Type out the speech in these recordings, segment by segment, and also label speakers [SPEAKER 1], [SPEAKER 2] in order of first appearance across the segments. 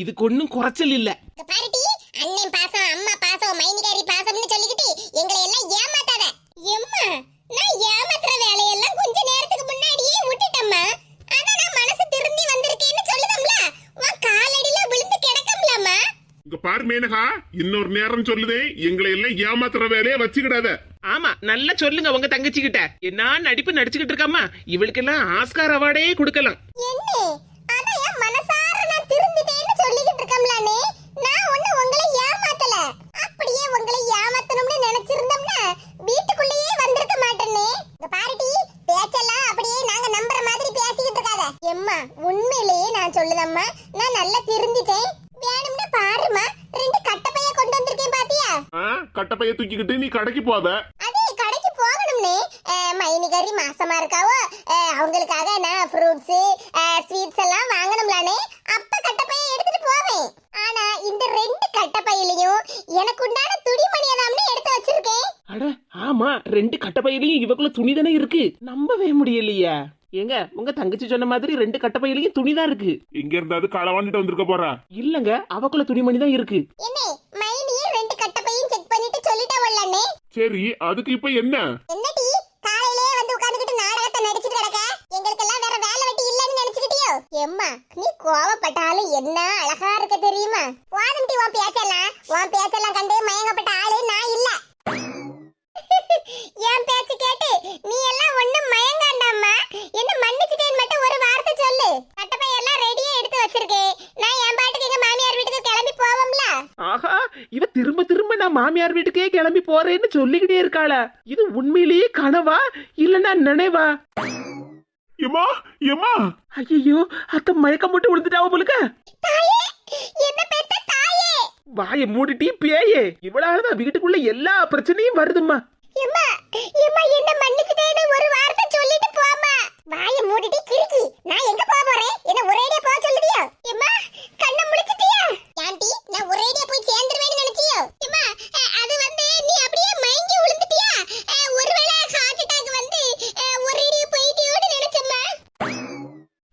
[SPEAKER 1] இதுக்கு ஒன்றும் குறைச்சல் இல்ல.
[SPEAKER 2] அண்ணன் பாசம் அம்மா பாசம் மைனிகாரி பாசம்னு சொல்லிக்கிட்டு எங்களை எல்லாம் ஏமாத்தாத. எம்மா நான் ஏமாத்துற வேலையெல்லாம் கொஞ்ச நேரத்துக்கு முன்னாடியே விட்டுட்டம்மா. அதான் நான் மனசு திருந்தி வந்திருக்கேன்னு சொல்லுதம்ல. உன் காலடியில விழுந்து கிடக்கம்லம்மா.
[SPEAKER 3] இங்க பாரு மேனகா இன்னொரு நேரம் சொல்லுதே எங்களை எல்லாம் ஏமாத்துற வேலையை வச்சுக்கிடாத.
[SPEAKER 1] ஆமா நல்லா சொல்லுங்க உங்க தங்கச்சி கிட்ட என்ன நடிப்பு நடிச்சுக்கிட்டு இருக்காமா இவளுக்கெல்லாம் ஆஸ்கார் அவார்டே கொடுக்கலாம்
[SPEAKER 2] என்ன அதான் என் மனசார நான் திருந்திட்டேன்னு சொல்லிக்கிட்டு இருக்கம்லானே நான் ஒண்ணு உங்களை ஏமாத்தல அப்படியே உங்களை ஏமாத்தணும்னு நினைச்சிருந்தோம்னா வீட்டுக்குள்ளேயே வந்திருக்க மாட்டேனே இங்க பாருடி பேச்செல்லாம் அப்படியே நாங்க நம்புற மாதிரி பேசிக்கிட்டு இருக்காத எம்மா உண்மையிலேயே நான் சொல்லுதம்மா நான் நல்லா திருந்திட்டேன் வேணும்னா பாருமா ரெண்டு கட்டப்பைய கொண்டு வந்திருக்கேன் பாத்தியா
[SPEAKER 3] ஆ, கட்டப்பைய தூக்கிக்கிட்டு நீ கடைக்கு போத
[SPEAKER 2] அதே கடைக்கு போகணும்னே. மைனிகரி மாசமா இருக்காவோ? அவங்களுக்காக நான் ஃப்ரூட்ஸ் ஸ்வீட்ஸ் எல்லாம் வாங்கணும்லானே. அப்ப கட்டப்பைய எடுத்துட்டு போவேன். ஆனா இந்த ரெண்டு கட்டப்பையிலையும் எனக்கு உண்டான துணிமணியை தான் எடுத்து வச்சிருக்கேன்.
[SPEAKER 1] அட ஆமா. ரெண்டு கட்டப்பையிலையும் இவக்குள்ள துணி தானே இருக்கு. நம்பவே முடியலையா. ஏங்க உங்க தங்கச்சி சொன்ன மாதிரி ரெண்டு கட்டப்பையிலையும் துணி தான் இருக்கு.
[SPEAKER 3] எங்க இருந்தாவது களவாண்டுட்டு வந்திருக்க போறா.
[SPEAKER 1] இல்லங்க அவக்குள்ள துணிமணி தான் இருக்கு.
[SPEAKER 2] என்ன செக் பண்ணிட்டு சொல்லிட்டவள்ளே
[SPEAKER 3] சரி அதுக்கு இப்ப என்ன?
[SPEAKER 2] என்னடி? காலையிலே வந்து உட்கார்ந்துகிட்டு நாடகத்தை நடிச்சிட்டு கிடக்க? எங்களுக்கெல்லாம் வேற வேலை வெட்டி இல்லைன்னு நினைச்சுக்கிட்டியோ? எம்மா நீ கோவப்பட்டாலும் என்ன அழகா இருக்க தெரியுமா? வாதம்டி உன் பேச்செல்லாம். உன் பேச்செல்லாம் கண்டு மயங்கப்பட்ட ஆளு நான் இல்ல. என் பேச்சு கேட்டு நீ எல்லாம் ஒண்ணும் மயங்காண்டாம்மா. என்ன மன்னிச்சிட்டேன்னு மட்டும் ஒரு வார்த்தை சொல்லு. கட்டப்பை எல்லாம் ரெடியா எடுத்து வச்சிருக்கேன் நான் என் பாட்டுக்கு எங்க மாமியார் வீட்டுக்கு கிளம்பி போவோம்ல?
[SPEAKER 1] ஆஹா இவ திரும்ப திரும்ப நான் மாமியார் வீட்டுக்கே கிளம்பி போறேன்னு சொல்லிக்கிட்டே இருக்காளா. இது உண்மையிலேயே கனவா இல்லன்னா நினைவா?
[SPEAKER 3] எம்மா எம்மா
[SPEAKER 1] ஐயோ அத்த மயக்கம் போட்டு விழுந்துட்டாவ போலுக்க.
[SPEAKER 2] தாயே என்ன பெத்த தாயே?
[SPEAKER 1] வாயை மூடிட்டி பேயே. இவளாலதான் வீட்டுக்குள்ள எல்லா பிரச்சனையும் வருதும்மா.
[SPEAKER 2] எம்மா எம்மா என்ன மன்னிச்சிட்டேன்னு ஒரு வார்த்தை சொல்லிட்டு போம்மா. வாய மூடிட்டு கிறுக்கி. நான் எங்க போக போறேன்? என்ன ஒரேடியா போக சொல்லுதியோ? எம்மா கண்ணை முழிச்சிட்டியா? ஆண்டி நான் ஒரேடியா போய் சேர்ந்துருவேன்னு நினைச்சியோ? எம்மா அது வந்து நீ அப்படியே மயங்கி விழுந்துட்டியா? ஒருவேளை ஹார்ட் அட்டாக் வந்து ஒரேடியா போயிட்டியோன்னு நினைச்சம்மா.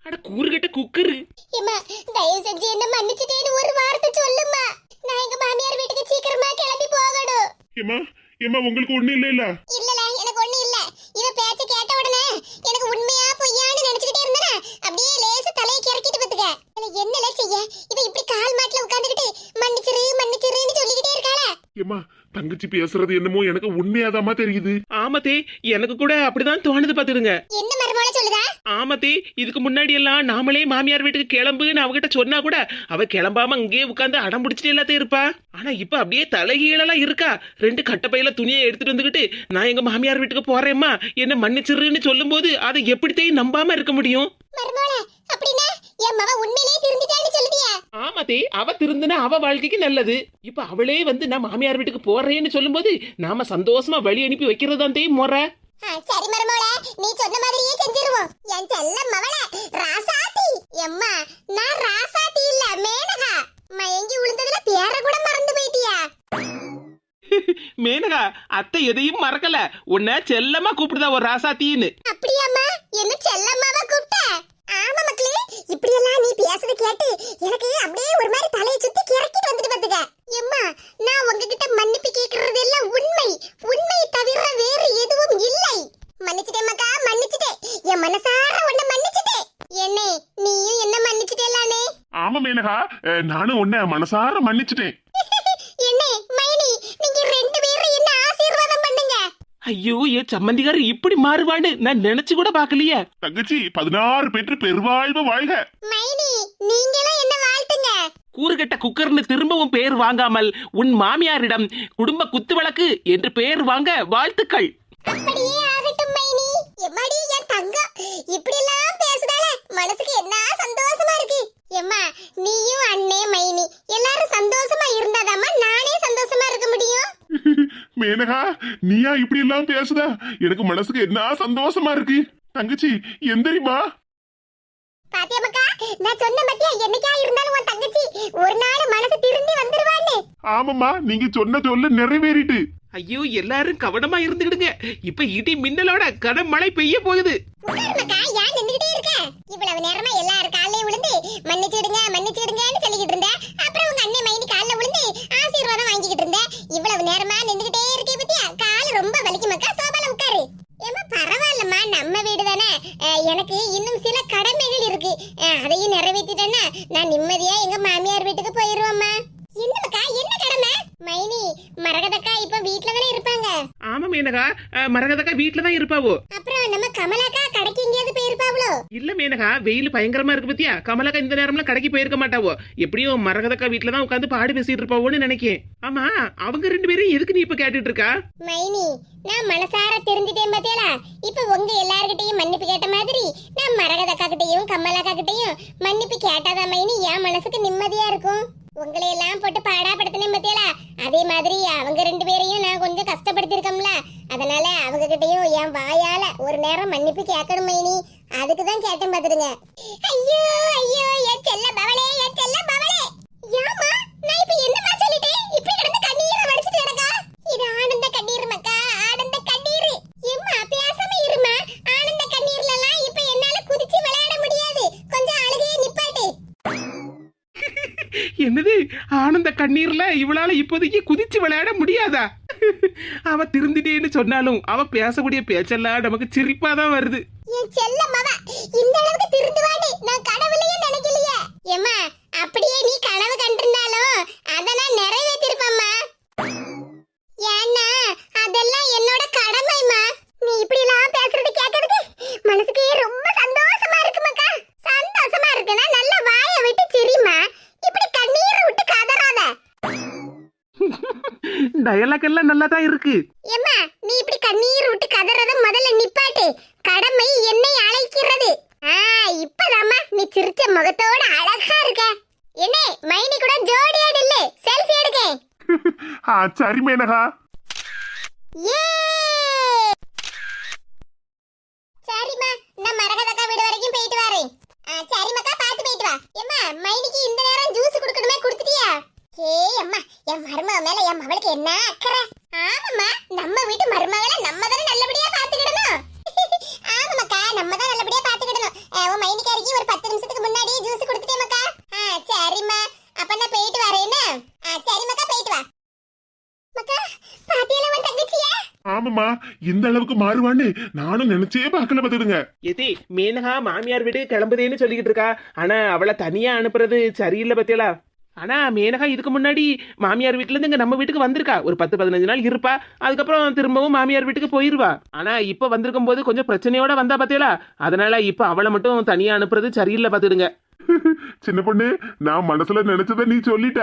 [SPEAKER 1] அட கூறுகட்ட குக்கரு.
[SPEAKER 2] எம்மா தயவு செஞ்சு என்ன மன்னிச்சிட்டேன்னு ஒரு வார்த்தை சொல்லும்மா. நான் எங்க மாமியார் வீட்டுக்கு சீக்கிரமா கிளம்பி போகணும்.
[SPEAKER 3] எம்மா எம்மா உங்களுக்கு ஒண்ணு இல்ல இல்ல?
[SPEAKER 2] இல்லல எனக்கு ஒண்ணு இல்ல. இவ பேச்ச கேட்ட உடனே எனக்கு உண்மையா பொய்யான்னு நினைச்சுக்கிட்டே இருந்தேனா. அப்படியே லேசா தலையை கிறக்கிட்டு பத்துக்க எனக்கு என்னல செய்ய? இவ இப்படி கால் மாட்டுல உட்கார்ந்துகிட்டு மன்னிச்சிரு மன்னிச்சிருன்னு சொல்லிக்கிட்டே இருக்காளா.
[SPEAKER 3] எம்மா தங்கச்சி பேசுறது என்னமோ எனக்கு உண்மையாதாம்மா தெரியுது.
[SPEAKER 1] ஆமத்தே எனக்கு கூட அப்படிதான் தோணுது பாத்துடுங்க
[SPEAKER 2] என்ன மருமோல சொல்லுதா?
[SPEAKER 1] ஆமத்தே இதுக்கு முன்னாடி எல்லாம் நாமளே மாமியார் வீட்டுக்கு கிளம்புன்னு அவகிட்ட சொன்னா கூட அவ கிளம்பாம அங்கேயே உட்காந்து அடம் பிடிச்சிட்டு எல்லாத்தையும் இருப்பா. ஆனா இப்ப அப்படியே தலைகீழலாம் இருக்கா. ரெண்டு கட்டப்பையில துணியை எடுத்துட்டு வந்துகிட்டு நான் எங்க மாமியார் வீட்டுக்கு போறேம்மா என்ன மன்னிச்சிருன்னு சொல்லும்போது அதை எப்படித்தையும் நம்பாம இருக்க முடியும்?
[SPEAKER 2] மருமோல அப்படின்னா என் மவ உண்மையிலேயே திருந்திட்டான்னு சொல்லுதியா.
[SPEAKER 1] ஆமாத்தே அவ திருந்தினா அவ வாழ்க்கைக்கு நல்லது. இப்ப அவளே வந்து நான் மாமியார் வீட்டுக்கு போறேன்னு சொல்லும்போது நாம சந்தோஷமா வழி அனுப்பி வைக்கிறதான் தே முறை
[SPEAKER 2] சரி மருமோல நீ சொன்ன மாதிரியே செஞ்சிருவோம். என் செல்ல மவள ராசாத்தி. எம்மா நான் ராசாத்தி இல்ல மேனகா. மயங்கி விழுந்ததுல பேர கூட மறந்து போயிட்டியா.
[SPEAKER 1] மேனகா அத்தை எதையும் மறக்கல. உன்னை செல்லமா கூப்பிடுதா ஒரு ராசாத்தின்னு.
[SPEAKER 2] அப்படியாம்மா என்ன செல்லம்மாவா கூப்பிட்ட? ஆமா மக்களே இப்படி எல்லாம் நீ பேசுறது கேட்டு எனக்கு அப்படியே ஒரு மாதிரி தலையை சுத்தி கிறக்கிட்டு வந்துட்டு பாத்துக்க. எம்மா நான் உங்ககிட்ட மன்னிப்பு கேக்குறது எல்லாம் உண்மை. உண்மை தவிர வேறு எதுவும் இல்லை. மன்னிச்சிட்டேன் மக்கா மன்னிச்சிட்டேன். என் மனசார உன்னை மன்னிச்சிட்டேன். என்னே நீயும் என்ன மன்னிச்சிட்டேலானே
[SPEAKER 3] ஆமா மேனகா நானும் உன்னை மனசார மன்னிச்சிட்டேன்.
[SPEAKER 2] என்னே மைனி நீங்க ரெண்டு பேரும் என்ன
[SPEAKER 1] ஐயோ என் சம்மந்திகார் இப்படி மாறுவான்னு நான் நினைச்சு கூட பாக்கலையே
[SPEAKER 3] தங்கச்சி பதினாறு பெற்று பெருவாழ்வு வாழ்க.
[SPEAKER 2] மைனி நீங்களும் என்ன வாழ்த்துங்க?
[SPEAKER 1] கூறுகட்ட குக்கர்னு திரும்பவும் பேர் வாங்காமல் உன் மாமியாரிடம் குடும்ப குத்துவிளக்கு என்று பெயர் வாங்க வாழ்த்துக்கள்.
[SPEAKER 2] அப்படியே எம்மாடி என் தங்கம். இப்படி எல்லாம் பேசுதால மனசுக்கு என்ன சந்தோஷமா இருக்கு.
[SPEAKER 3] மேனகா நீயா இப்படி எல்லாம் பேசுத? எனக்கு மனசுக்கு என்ன சந்தோஷமா இருக்கு. தங்கச்சி எந்திரிமா ஆமாம்மா நீங்க சொன்ன சொல்ல நிறைவேறிட்டு.
[SPEAKER 1] ஐயோ எல்லாரும் கவனமா இருந்துக்கிடுங்க இப்ப இடி மின்னலோட கனமழை பெய்ய போகுது.
[SPEAKER 2] உட்காரு மக்கா ஏன் நின்னுகிட்டே இருக்க இவ்வளவு நேரமா எல்லாரும் காலையில விழுந்து மன்னிச்சிடுங்க மன்னிச்சிடுங்கன்னு சொல்லிக்கிட்டு இருந்த. அப்புறம் உங்க அண்ணன் மைனி கால்ல விழுந்து ஆசீர்வாதம் வாங்கிக்கிட்டு இருந்த. இவ்வளவு நேரமா நின்னுகிட்டே இருக்கே பத்தியா? கால் ரொம்ப வலிக்கு மக்கா சோபால உட்காரு. ஏமா பரவாயில்லம்மா நம்ம வீடு தானே. எனக்கு இன்னும் சில கடமைகள் இருக்கு. அதையும் நிறைவேற்றிட்டேன்னா நான் நிம்மதியா எங்க மாமியார் வீட்டுக்கு போயிருவோம்மா. என்ன மக்கா என்ன கடமை? மைனி மரகதக்கா இப்ப வீட்ல தானே இருப்பாங்க.
[SPEAKER 1] ஆமா மேனகா. மரகதக்கா வீட்டுல தான் இருப்பாவோ.
[SPEAKER 2] அப்புறம் நம்ம கமலாக்கா கடைக்கு எங்கேயாவது போயிருப்பாவளோ?
[SPEAKER 1] இல்ல மேனகா வெயில் பயங்கரமா இருக்கு பத்தியா? கமலக்கா இந்த நேரம்லாம் கடைக்கு போயிருக்க மாட்டாவோ? எப்படியும் மரகதக்கா வீட்டுல தான் உட்காந்து பாடு பேசிட்டு இருப்பாவோன்னு நினைக்கேன். ஆமா அவங்க ரெண்டு பேரும் எதுக்கு நீ இப்ப கேட்டுட்டு இருக்கா?
[SPEAKER 2] மைனி நான் மனசார தெரிஞ்சுட்டேன் பாத்தியாளா? இப்ப உங்க எல்லார்கிட்டையும் மன்னிப்பு கேட்ட மாதிரி நான் மரகதக்கா கிட்டயும் கமலாக்கா கிட்டயும் மன்னிப்பு கேட்டாதான் மைனி என் மனசுக்கு நிம்மதியா இருக்கும். உங்களை எல்லாம் போட்டு பாடாப்படுத்தினேன் பாத்தியாளா? அதே மாதிரி அவங்க ரெண்டு பேரையும் நான் கொஞ்சம் கஷ்டப்படுத்திருக்கோம்ல அதனால அவங்க கிட்டயும் என் வாயால ஒரு நேரம் மன்னிப்பு கேட்கணும் மைனி அதுக்கு தான் கேட்டேன் பாத்துடுங்க. ஐயோ ஐயோ என் செல்ல பவளே என் செல்ல பவளே! ஏமா நான் இப்ப என்னமா சொல்லிட்டேன்? இப்படி கிடந்து கண்ணீர் வடிச்சிட்டு கிடக்கா? இது ஆனந்த கண்ணீர் மக்கா ஆனந்த கண்ணீர் எம்மா பேசாம இருமா ஆனந்த கண்ணீர்ல எல்லாம் இப்ப என்னால குதிச்சு விளையாட முடியாது. கொஞ்சம் அழுகையை நிப்பாட்டு.
[SPEAKER 1] என்னது? ஆனந்த கண்ணீர்ல இவளால இப்போதைக்கு குதிச்சு விளையாட முடியாதா? அவ திருந்திட்டேன்னு சொன்னாலும் அவ பேசக்கூடிய பேச்செல்லாம் நமக்கு சிரிப்பா தான் வருது.
[SPEAKER 2] என் செல்ல மவ இந்த அளவுக்கு திருந்துவான்னு நான் கனவுலயே நினைக்கலையே. ஏம்மா அப்படியே நீ கனவு கண்டிருந்தாலும் அத நான் நிறைவேற்றிருப்பேம்மா. ஏன்னா அதெல்லாம் என்னோட கடமைமா நீ இப்படி எல்லாம் பேசுறது கேட்கறதுக்கு மனசுக்கு ரொம்ப சந்தோஷமா இருக்கு மக்கா சந்தோஷமா இருக்குன்னா நல்ல வாயை விட்டு சிரிமா இப்படி கண்ணீரை விட்டு கதறாத.
[SPEAKER 1] டயலாக் எல்லாம் நல்லா தான் இருக்கு.
[SPEAKER 2] ஏம்மா நீ இப்படி கண்ணீர் விட்டு கதறத முதல்ல நிப்பாட்டு. கடமை என்னை அழைக்கிறது. ஆ இப்பதாம்மா நீ சிரிச்ச முகத்தோட அழகா இருக்க. என்ன மைனி கூட ஜோடியா நில்லு. செல்ஃபி எடுக்க
[SPEAKER 3] ஆ சரி மேனகா.
[SPEAKER 2] ஏ சரிம்மா நான் மரகதக்கா வீடு வரைக்கும் போயிட்டு வரேன். சரிம்மாக்கா பார்த்து போயிட்டு வா. ஏம்மா மைனிக்கு இந்த நேரம் ஜூஸ் குடுக்கணுமே கொடுத்துட்டியா? ஏய் அம்மா என் மருமக மேல என் மவளுக்கு என்ன அக்கறை? ஆமாம்மா நம்ம வீட்டு மருமக நம்ம தானே நல்லபடியா பாத்துக்கிடணும் ஆமாம்மாக்கா நம்ம தான் நல்லபடியா பாத்துக்கிடணும் ஆ, உன் மைனிக்காரிக்கு ஒரு பத்து நிமிஷத்துக்கு முன்னாடியே ஜூஸ் கொடுத்துட்டேம்மாக்கா ஆ சரிம்மா அப்ப நான் போயிட்டு வரேன்னு ஆ சரிம்மாக்கா போயிட்டு வா மக்கா பாத்தியல உன் தங்கச்சியா
[SPEAKER 3] ஆமாம்மா இந்த அளவுக்கு மாறுவான்னு நானும் நினைச்சே பார்க்கல பாத்துடுங்க
[SPEAKER 1] எதி மேனகா மாமியார் வீடு கிளம்புதேன்னு சொல்லிக்கிட்டு இருக்கா. ஆனா அவளை தனியா அனுப்புறது சரியில்லை பத்தியலா? ஆனா மேனகா இதுக்கு முன்னாடி மாமியார் வீட்டுல இருந்து இங்க நம்ம வீட்டுக்கு வந்திருக்கா. ஒரு பத்து பதினஞ்சு நாள் இருப்பா. அதுக்கப்புறம் திரும்பவும் மாமியார் வீட்டுக்கு போயிருவா. ஆனா இப்ப வந்திருக்கும் போது கொஞ்சம் பிரச்சனையோட வந்தா பாத்தியலா? அதனால இப்ப அவளை மட்டும் தனியா அனுப்புறது சரியில்லை பாத்துடுங்க
[SPEAKER 3] சின்ன பொண்ணு நான் மனசுல நினைச்சத நீ சொல்லிட்ட.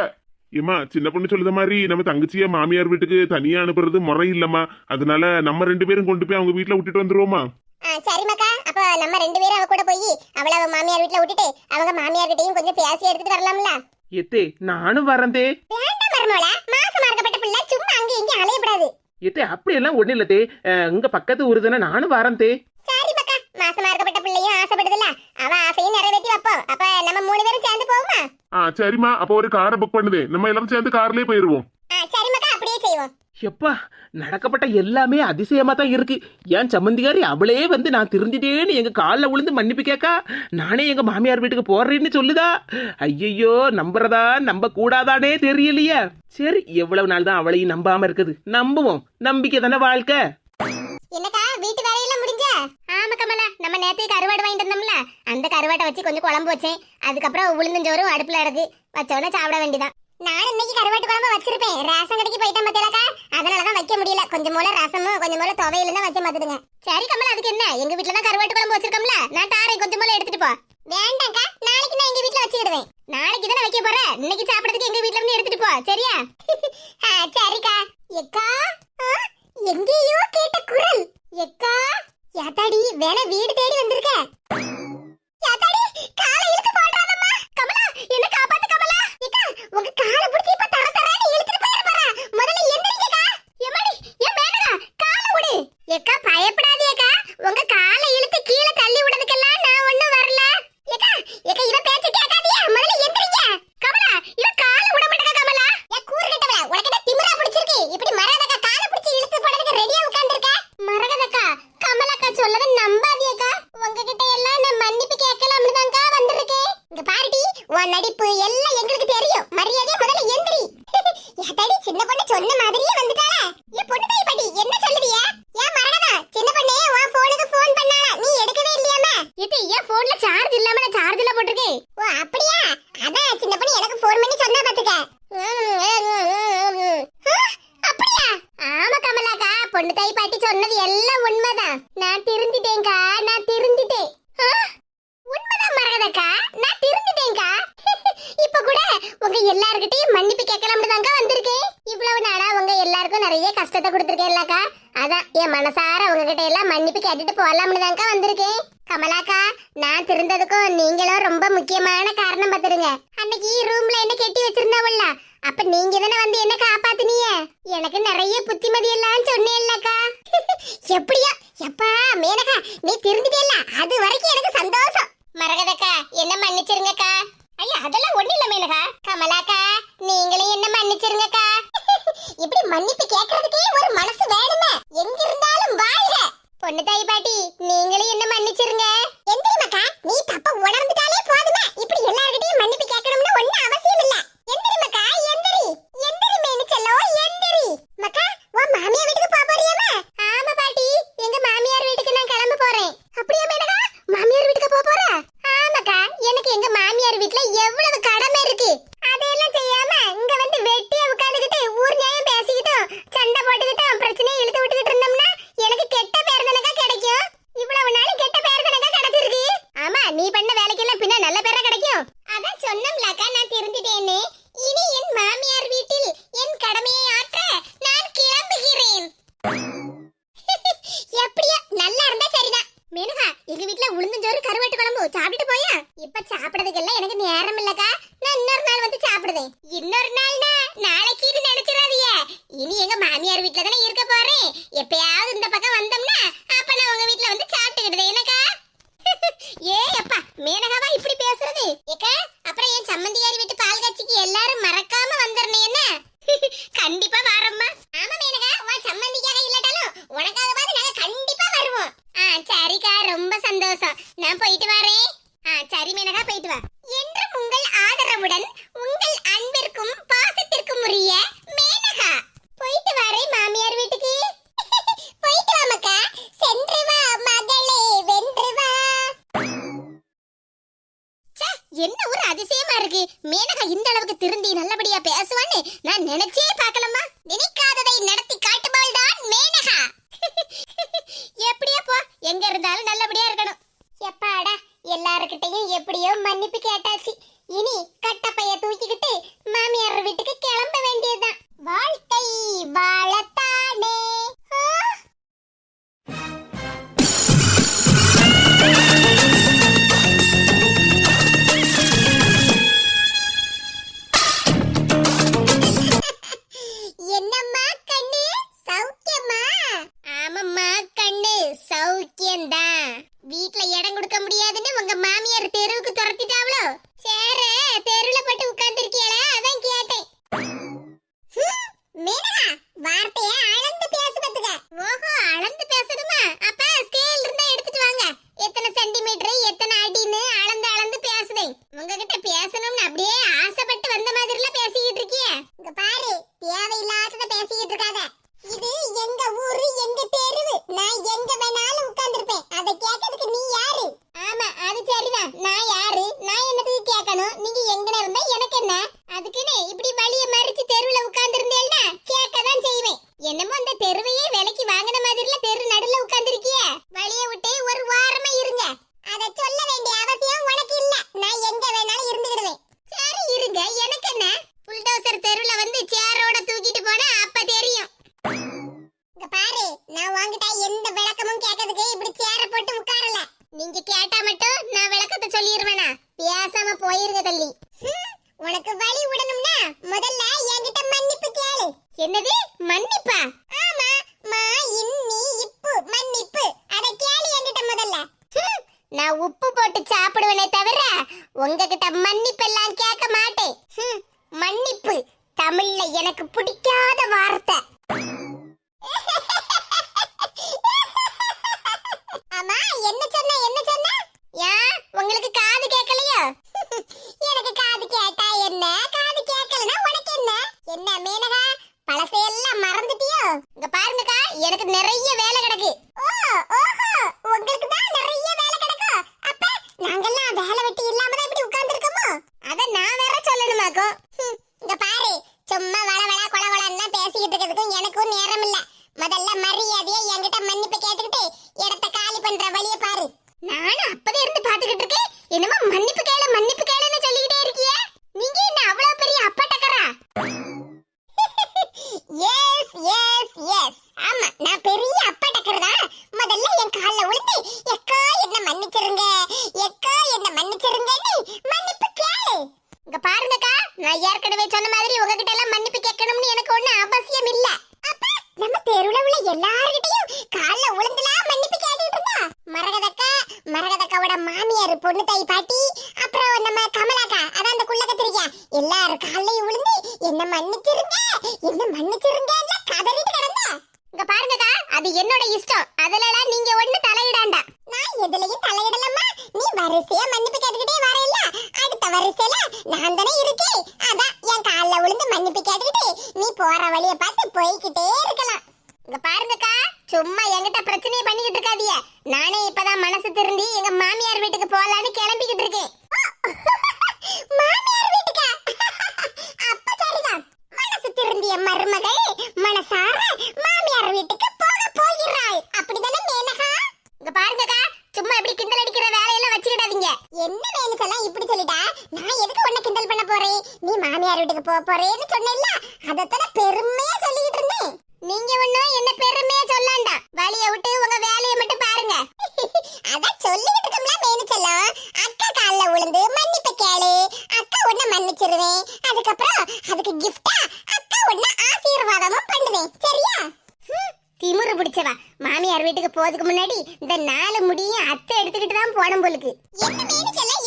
[SPEAKER 3] ஏமா சின்ன பொண்ணு சொல்லுத மாதிரி நம்ம தங்கச்சிய மாமியார் வீட்டுக்கு தனியா அனுப்புறது முறை இல்லம்மா. அதனால நம்ம ரெண்டு பேரும் கொண்டு போய் அவங்க வீட்டுல விட்டுட்டு வந்துருவோமா
[SPEAKER 2] ஆ சரி மக்கா. அப்ப நம்ம ரெண்டு பேரும் அவ கூட போய் அவள அவ மாமியார் வீட்ல விட்டுட்டு அவங்க மாமியார் கிட்டயும் கொஞ்சம் பேசி எடுத்துட்டு வரலாம்ல.
[SPEAKER 1] எத்தே நானும் வரந்தே.
[SPEAKER 2] வேண்டாம் மருமோளா மாசமா இருக்கப்பட்ட பிள்ளை சும்மா அங்க இங்க அலையப்படாது.
[SPEAKER 1] எத்தே அப்படியெல்லாம் ஒண்ணு இல்லத்தே. அஹ், இங்க பக்கத்து ஊரு தானே நானும் வரந்தே.
[SPEAKER 2] சரி மாசமா இருக்கப்பட்ட பிள்ளையும் ஆசைப்படுதுல்ல. அவ ஆசையும் நிறைவேற்றி வைப்போம் அப்ப நம்ம மூணு பேரும் சேர்ந்து போவோமா?
[SPEAKER 3] ஆ சரிம்மா. அப்போ ஒரு காரை புக் பண்ணுதே. நம்ம எல்லாரும் சேர்ந்து கார்லயே போயிருவோம்.
[SPEAKER 2] ஆ சரி மக்கா அப்படியே செய்வோம்.
[SPEAKER 1] எப்பா நடக்கப்பட்ட எல்லாமே அதிசயமா தான் இருக்கு. ஏன் சம்மந்திகாரி அவளே வந்து நான் திருந்திட்டேன்னு எங்க காலில் விழுந்து மன்னிப்பு கேட்கா நானே எங்க மாமியார் வீட்டுக்கு போறேன்னு சொல்லுதா? ஐயையோ நம்புறதா? நம்ப கூடாதானே தெரியலையே. சரி எவ்வளவு நாள் தான் அவளையும் நம்பாம இருக்குது. நம்புவோம். நம்பிக்கை தானே வாழ்க்கை.
[SPEAKER 2] என்னக்கா வீட்டு வேலையெல்லாம் முடிஞ்சா? ஆமா கமலா நம்ம நேத்து கருவாடு வாங்கிட்டு வந்தோம்ல அந்த கருவாட்டை வச்சு கொஞ்சம் குழம்பு வச்சேன். அதுக்கப்புறம் உளுந்தஞ்சோறும் அடுப்புல கிடக்கு வச்சோடனே சாப்பிட வேண்டியதான் நான் இன்னைக்கு கருவாட்டு குழம்பு வச்சிருப்பேன். ரேஷன் கடைக்கு போயிட்டேன் பத்தியலாக்கா அதனாலதான் வைக்க முடியல. கொஞ்சம் போல ரசமும் கொஞ்சம் போல துவையில தான் வச்ச மாத்துடுங்க சரி கமலா அதுக்கு என்ன? எங்க வீட்ல தான் கருவாட்டு குழம்பு வச்சிருக்கோம்ல நான் தாரேன் கொஞ்சம் போல எடுத்துட்டு போ. வேண்டாம்க்கா நாளைக்கு நான் எங்க வீட்ல வச்சுக்கிடுவேன். நாளைக்கு தானே வைக்க போறேன் இன்னைக்கு சாப்பிடறதுக்கு எங்க வீட்ல இருந்து எடுத்துட்டு போ சரியா? சரிக்கா. எக்கா எங்கேயோ கேட்ட குரல். எக்கா யாத்தாடி வேலை வீடு தேடி வந்திருக்க. யாத்தாடி காலை இழுத்து போடுறாதம்மா. கமலா என்ன காப்பாத்து கமலா. எக்கா உங்க காலை பிடிச்சி இப்ப தர தரன்னு இழுத்துட்டு போயிரு பாரா முதல்ல எந்திரிக்கடா எம்மாடி ஏன் மேனடா காலை விடு. எக்கா பயப்படாதே எக்கா. உங்க காலை இழுத்து கீழே தள்ளி விடுறதுக்கெல்லாம் நான் ஒண்ணும் வரல. எக்கா எக்கா இவ பேச்சு கேட்காதீங்க. முதல்ல எந்திரிங்க. கமலா இவ காலை விட மாட்டேங்க கமலா. ஏ கூறு கட்டவள உனக்கு என்ன திமிரா பிடிச்சிருக்கு. இப்படி மறாத காலை பிடிச்சி இழுத்து போடுறதுக்கு ரெடியா உட்கார்ந்திருக்க? மரகதக்கா கமலக்கா சொல்லத நம்பாதியக்கா உங்ககிட்ட எல்லாம் நான் மன்னிப்பு கேட்கலாம்னு தான்க்கா வந்திருக்கேன். இங்க பாருடி உன் நடிப்பு எல்லாம் கதையெல்லாம் சொன்னேன்லக்கா எப்படியா? எப்பா மேனகா நீ திருந்துட்டேல்ல. அது வரைக்கும் எனக்கு சந்தோஷம். மரகதக்கா என்ன மன்னிச்சிருங்கக்கா. ஐயா அதெல்லாம் ஒண்ணு இல்ல மேனகா. கமலாக்கா நீங்களே தான் நான் தெரிஞ்சுட்டேன்னு என்ன ஒரு அதிசயமா இருக்கு? மேனகா இந்த அளவுக்கு திருந்தி நல்லபடியா பேசுவான்னு நான் நினைச்சே பார்க்கலமா நினைக்காததை நடத்தி காட்டுபவள் தான் மேனகா. எப்படியா போ எங்க இருந்தாலும் நல்லபடியா இருக்கணும். எப்பாடா எல்லாருக்கிட்டையும் எப்படியோ மன்னிப்பு கேட்டாச்சு. இனி கட்டப்பைய தூக்கிக்கிட்டு மாமியார் வீட்டுக்கு இருங்க தள்ளி உனக்கு அனுப்பி கேட்டுக்கிட்டு நீ போற வழிய பார்த்து போய்கிட்டே இருக்கலாம். இங்க பாருங்கக்கா சும்மா என்கிட்ட பிரச்சனையை பண்ணிக்கிட்டு இருக்காதிய நானே இப்பதான் மனசு திருந்தி எங்க மாமியார் வீட்டுக்கு போலான்னு கிளம்பிக்கிட்டு இருக்கேன். என்ன மீனுக்கு எல்லாம்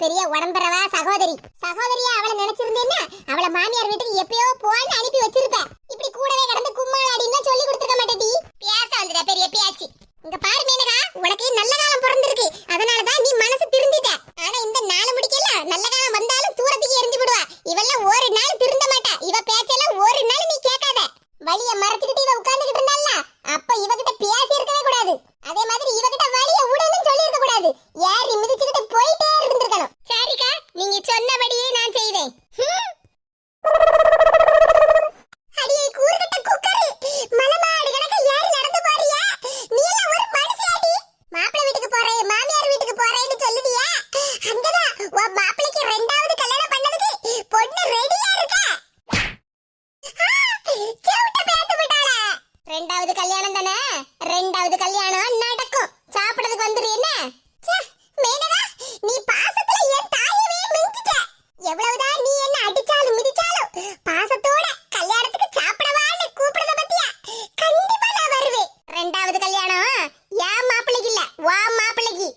[SPEAKER 2] பெரிய உடம்பரவா சகோதரி சகோதரியா அவளை நினைச்சிருந்தேன்னா அவளை மாமியார் வீட்டுக்கு எப்பயோ போன்னு அனுப்பி வச்சிருப்ப இப்படி கூடவே கடந்து கும்மாள் அடின்னா சொல்லி கொடுத்துருக்க மாட்டேடி பேச வந்துட பெரிய பேச்சு இங்க பாரு மீனகா உனக்கு நல்ல காலம் பிறந்திருக்கு அதனாலதான் நீ மனசு திருந்திட்ட ஆனா இந்த நாலு முடிக்கல நல்ல காலம் வந்தாலும் தூரத்துக்கு எரிஞ்சு விடுவா இவெல்லாம் ஒரு நாள் திருந்த மாட்டா இவ பேச்செல்லாம் ஒரு நாள் நீ கேட்காத வலிய மறைச்சுக்கிட்டு இவ உட்கார்ந்துகிட்டு இருந்தால அப்ப இவகிட்ட பேசி இருக்கவே கூடாது அதே மாதிரி இவகிட்ட வலிய உடனும் சொல்லி இருக்க கூடாது ஏறி மிதிச்சுக்கிட்டு போயிட்டே இருந்திருக்கணும் சரிக்கா நீங்க சொன்னபடியே நான் செய்வேன் ஹம். அடியே கூறுகட்ட குக்கரு மலமாடு கணக்க ஏறி நடந்து போறியா நீ எல்லாம் ஒரு மனுஷியாடி மாப்பிள்ளை வீட்டுக்கு போறேன் மாமியார் வீட்டுக்கு போறேன்னு சொல்லுவியா அங்கதான் உன் மாப்பிள்ளைக்கு ரெண்டாவது கல்யாணம் பண்ணதுக்கு பொண்ணு ரெடியா இருக்கா செவுட்ட பேத்து விட்டாளே ரெண்டாவது கல்யாணம் தானே? ரெண்டாவது கல்யாணம் நடக்கும். சாப்பிடறதுக்கு வந்துரு என்ன ச்சே, மேனகா நீ பாசத்துல என் தாயவே மிஞ்சிட்ட எவ்வளவுதான் நீ என்ன அடிச்சாலும் மிதிச்சாலும் பாசத்தோட கல்யாணத்துக்கு சாப்பிடவான்னு கூப்பிடுறத பத்தியா கண்டிப்பா நான் வருவேன் ரெண்டாவது கல்யாணம் என் மாப்பிள்ளைக்கு இல்ல வா மாப்பிள்ளைக்கு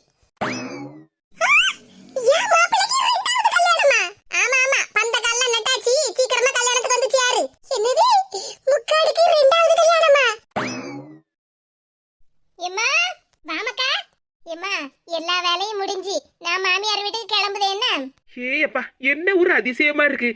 [SPEAKER 2] என் மாப்பிள்ளைக்கு ரெண்டாவது கல்யாணமா ஆமா ஆமா பந்த கால்லாம் நட்டாச்சு சீக்கிரமா கல்யாணத்துக்கு வந்துச்சு யாரு என்னது முக்காடிக்கு ரெண்டாவது கல்யாணமா எம்மா வாமக்கா எம்மா எல்லா வேலையும் முடிஞ்சு நான் மாமியார் வீட்டுக்கு கிளம்புதே என்ன
[SPEAKER 1] ஏ அப்பா என்ன ஒரு அதிசயமா இருக்கு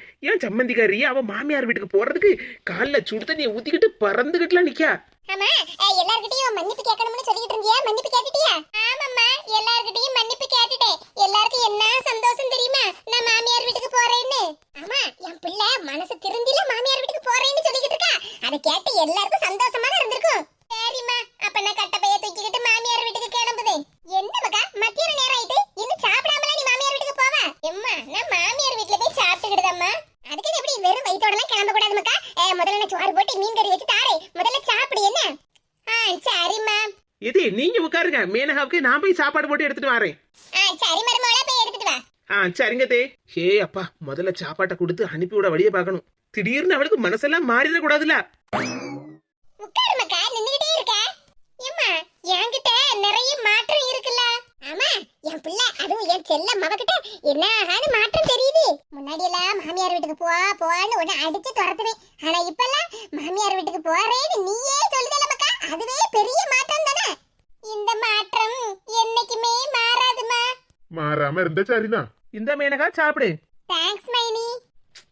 [SPEAKER 1] ஏன் சம்மந்திக்காரி அவ மாமியார் வீட்டுக்கு போறதுக்கு கால்ல சுடு தண்ணியை ஊத்திக்கிட்டு பறந்துகிட்டுலாம் நிக்கா
[SPEAKER 2] ஆமா எல்லார்கிட்டயும் மன்னிப்பு கேட்கணும்னு சொல்லிட்டு இருந்தியா? மன்னிப்பு கேட்டுட்டியா? ஆமாம்மா எல்லார்கிட்டயும் மன்னிப்பு கேட்டுட்டேன். எல்லாருக்கும் என்ன சந்தோஷம் தெரியுமா? நான் மாமியார் வீட்டுக்கு போறேன்னு. ஆமா என் பிள்ளை மனசு திருந்தில மாமியார் வீட்டுக்கு போறேன்னு சொல்லிக்கிட்டு இருக்கா? அதை கேட்டு எல்லாருக்கும் சந்தோஷமா தான் இருந்திருக்கும் சரிம்மா அப்ப நான் கட்டப்பைய தூக்கிக்கிட்டு மாமியார் வீட்டுக்கு கிளம்புதேன் என்ன மக்கா மத்தியான நேரம் ஆயிட்டு இன்னும் சாப்பிடாமல நீ மாமியார் வீட்டுக்கு போவ எம்மா நான் மாமியார் வீட்டுல போய் சாப்பிட்டுக்கிடுதம்மா அதுக்கு நீ எப்படி வெறும் வயிற்றோடலாம் கிளம்ப கூடாது மக்கா அஹ், முதல்ல நான் சோறு போட்டு மீன் கறி வச்சு தாரேன் முதல்ல சாப்பிடு என்ன ஆ சரிம்மா
[SPEAKER 1] இது நீங்க மேனகாவுக்கு நான் போய் சாப்பாடு போட்டு எடுத்துட்டு வரேன்.
[SPEAKER 2] சரி மருமகளா போய் எடுத்துட்டு வா.
[SPEAKER 1] ஆ சரிங்க தே. ஏ அப்பா முதல்ல சாப்பாட்டை கொடுத்து அனுப்பி விட வழியை பார்க்கணும். திடீர்னு அவளுக்கு மனசெல்லாம் மாறிட கூடாதுல
[SPEAKER 2] உட்காரு மக்கா நின்னுகிட்டே இருக்க. ஏம்மா என்கிட்ட நிறைய மாற்றம் இருக்குல்ல. ஆமா என் பிள்ளை அதுவும் என் செல்ல மவகிட்ட என்ன ஆகான்னு மாற்றம் தெரியுது. முன்னாடி எல்லாம் மாமியார் வீட்டுக்கு போ போன்னு உடனே அடிச்சு துரத்துவேன். ஆனா இப்பெல்லாம் மாமியார் வீட்டுக்கு போறேன்னு நீயே சொல்லுதல மக்கா. அதுவே பெரிய மாற்றம் தானே இந்த மாற்றம்
[SPEAKER 3] மாறாம இருந்தா சரிதான்.
[SPEAKER 1] இந்த மேனகா சாப்பிடு.
[SPEAKER 2] தேங்க்ஸ் மைனி.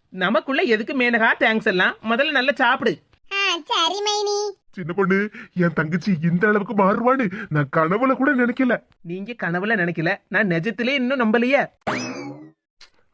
[SPEAKER 1] நமக்குள்ள எதுக்கு மேனகா தேங்க்ஸ் எல்லாம்? முதல்ல நல்லா சாப்பிடு.
[SPEAKER 2] ஆ சரி மைனி.
[SPEAKER 3] சின்ன பொண்ணு என் தங்கச்சி இந்த அளவுக்கு மாறுவான்னு நான் கனவுல கூட நினைக்கல.
[SPEAKER 1] நீங்க கனவுல நினைக்கல. நான் நிஜத்திலே இன்னும் நம்பலையே.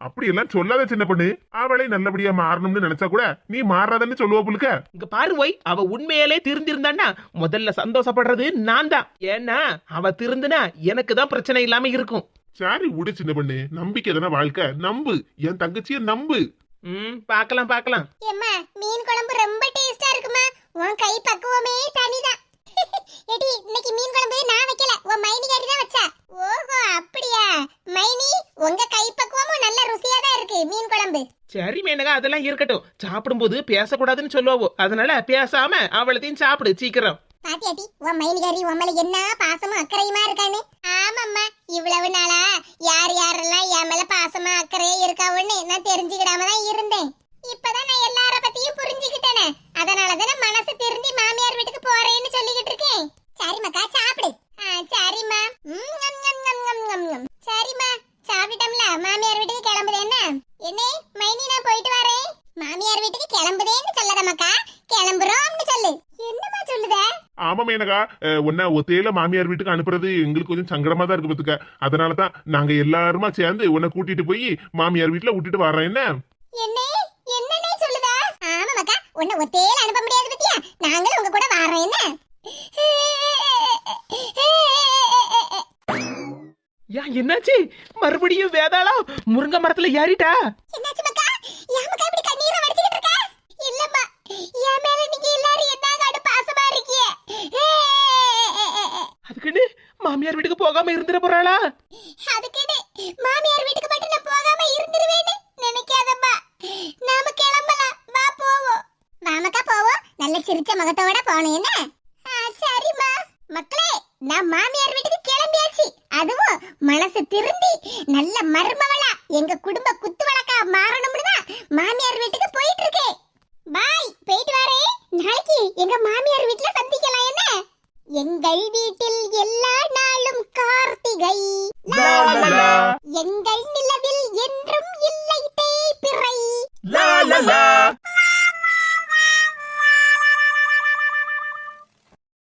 [SPEAKER 3] அப்படியெல்லாம் சொல்லாத சின்ன பொண்ணு. அவளை நல்லபடியா மாறணும்னு நினைச்சா கூட நீ மாறாதன்னு சொல்லுவா புழுக்க
[SPEAKER 1] இங்க பாரு ஒய். அவ உண்மையிலே திருந்திருந்தான்னா முதல்ல சந்தோஷப்படுறது நான் தான் ஏன்னா அவ திருந்துனா எனக்கு தான் பிரச்சனை இல்லாம இருக்கும்.
[SPEAKER 3] சரி விடு சின்ன பொண்ணு. நம்பிக்கை தானே வாழ்க்கை. நம்பு. என் தங்கச்சிய நம்பு.
[SPEAKER 1] ம் பார்க்கலாம் பார்க்கலாம்.
[SPEAKER 2] ஏம்மா மீன் குழம்பு ரொம்ப டேஸ்டா இருக்குமா? உன் கை பக்குவமே தனிதான். ஏடி இன்னைக்கு மீன் குழம்பு நான் வைக்கல. உன் மைனிகாரி தான் வச்சா. ஓஹோ அப்படியா? மைனி உங்க கை பக்குவமும் நல்ல ருசியா தான் இருக்கு மீன் குழம்பு.
[SPEAKER 1] சரி மேனகா அதெல்லாம் இருக்கட்டும். சாப்பிடும்போது பேசக்கூடாதுன்னு சொல்லுவாவோ அதனால பேசாம அவளத்தையும் சாப்பிடு சீக்கிரம்.
[SPEAKER 2] பாத்தியாட்டி உன் மைனிகாரி உன் மேல என்ன பாசமும் அக்கறையுமா இருக்கான்னு? ஆமாம்மா இவ்வளவு நாளா யார் யாரெல்லாம் என் மேல பாசமா அக்கறையே இருக்காவுன்னு நான் தெரிஞ்சுக்கிடாம தான் இருந்தேன். இப்பதான் நான் எல்லார பத்தியும் புரிஞ்சுக்கிட்டேனே. அதனாலதான் மனசு திருந்தி மாமியார் வீட்டுக்கு போறேன்னு சொல்லிக்கிட்டு இருக்கேன். சரிம்மாக்கா சாப்பிடு. ஆ, சரிம்மா. சரிம்மா சாப்பிட்டோம்ல மாமியார் வீட்டுக்கு கிளம்புது என்ன? என்னே மைனி நான் போயிட்டு வரேன். மாமியார் வீட்டுக்கு கிளம்புதேன்னு சொல்லதம்மாக்கா. கிளம்புறோம்னு சொல்லு. என்னம்மா சொல்லுத?
[SPEAKER 3] ஆமா மேனகா. உன்னை ஒத்தையில மாமியார் வீட்டுக்கு அனுப்புறது எங்களுக்கு கொஞ்சம் சங்கடமா தான் இருக்கு பத்துக்க. அதனால தான் நாங்க எல்லாருமா சேர்ந்து உன்னை கூட்டிட்டு போய் மாமியார் வீட்டுல விட்டுட்டு வர்றேன் என்ன?
[SPEAKER 2] என்னே? என்னன்னே சொல்லுதா? ஆமாக்கா உன்னை ஒத்தேல அனுப்ப முடியாது பத்தியா? நாங்களும் உங்க கூட வரோம் என்ன?
[SPEAKER 1] ஏன் என்னாச்சு? மறுபடியும் வேதாளா முருங்கை மரத்துல ஏறிட்டா
[SPEAKER 2] மக்கா ஏமக்கா இப்படி கண்ணீரை வடிச்சிட்டு இருக்க இல்லம்மா என் மேல நீங்க எல்லாரும் என்ன காடு பாசமா இருக்கீங்க
[SPEAKER 1] அதுக்குன்னு மாமியார் வீட்டுக்கு போகாம இருந்துட போறாளா?
[SPEAKER 2] அதுக்குன்னு மாமியார் வீட்டுக்கு மட்டும் நான் போகாம இருந்துருவேன்னு நினைக்காதம்மா. நாம கிளம்பலாம். வா போவோம். வாமக்கா போவோம். நல்ல சிரிச்ச முகத்தோட போனோம் என்ன?